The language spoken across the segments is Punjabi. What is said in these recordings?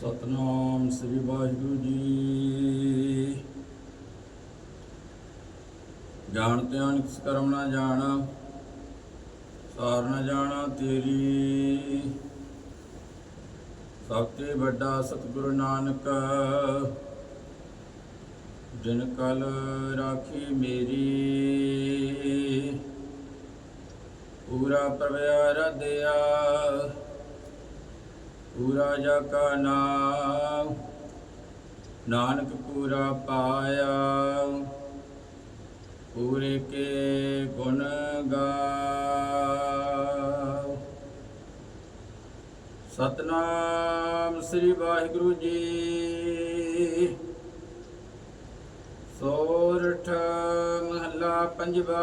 ਸਤਨਾਮ ਸ੍ਰੀ ਵਾਹਿਗੁਰੂ ਜੀ। ਜਾਣ ਧਿਆਨ ਕਿਸ ਕਰਮ ਨਾ ਜਾਣਾ, ਸਾਰ ਨਾ ਜਾਣਾ ਤੇਰੀ। ਸਭ ਤੋਂ ਵੱਡਾ ਸਤਿਗੁਰੂ ਨਾਨਕ, ਜਿਨ ਕਲ ਰਾਖੀ ਮੇਰੀ। ਪੂਰਾ ਪ੍ਰਵਿਆ ਰਦਿਆ ਪੂਰਾ ਜਾ ਕਾ ਨਾਮ, ਨਾਨਕ ਪੂਰਾ ਪਾਇਆ। ਪੂਰੇ ਕੇ ਗੁਣ ਗਾਓ ਸਤਨਾਮ ਸ੍ਰੀ ਵਾਹਿਗੁਰੂ ਜੀ। ਸੋਰਠ ਮਹੱਲਾ ਪੰਜਵਾ।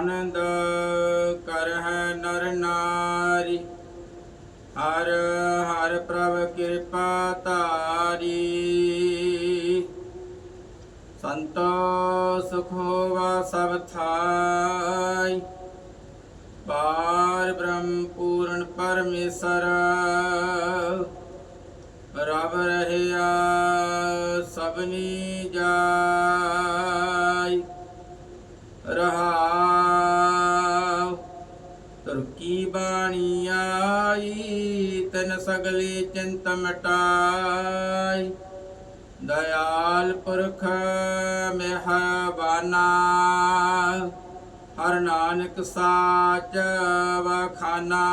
ਆਨੰਦ ਕਰਹਿ ਨਰ ਨਾਰੀ। ਹਰ ਹਰ ਪ੍ਰਭ ਕਿਰਪਾ ਤਾਰੀ ਸੰਤੋ ਸੁਖ ਹੋਵਾ ਸਭ ਥਾਈ। ਪਾਰ ਬ੍ਰਹਮ ਪੂਰਨ ਪਰਮੇਸ਼ਰ। ਰਬ ਰਹਿਆ ਸਭਨੀ ਜਾਈ। ਰਹਾਉ ਤੁਰਕੀ ਬਾਣੀ ਆਈ, ਤਨ ਸਗਲੀ ਚਿੰਤ ਮਟਾਈ। ਦਇਆਲ ਪੁਰਖ ਮਿਹਰਬਾਨਾ ਹਰ ਨਾਨਕ ਸਾਚ ਵਖਾਨਾ।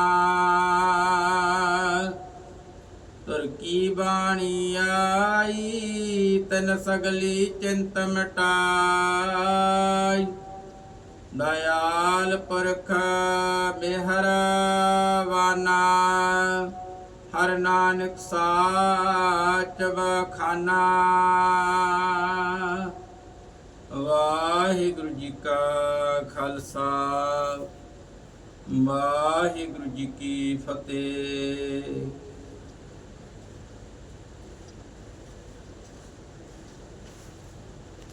ਤੁਰ ਬਾਣੀ ਆਈ, ਤਨ ਸਗਲੀ ਚਿੰਤ ਮਟਾਈ। ਦਇਆਲ ਪੁਰਖ ਮਿਹਰਬਾਨਾ ਹਰ ਨਾਨਕ ਸਾਚ ਬਖਾਨਾ ਵਾਹਿਗੁਰੂ ਜੀ ਕਾ ਖਾਲਸਾ, ਵਾਹਿਗੁਰੂ ਜੀ ਕੀ ਫਤਿਹ।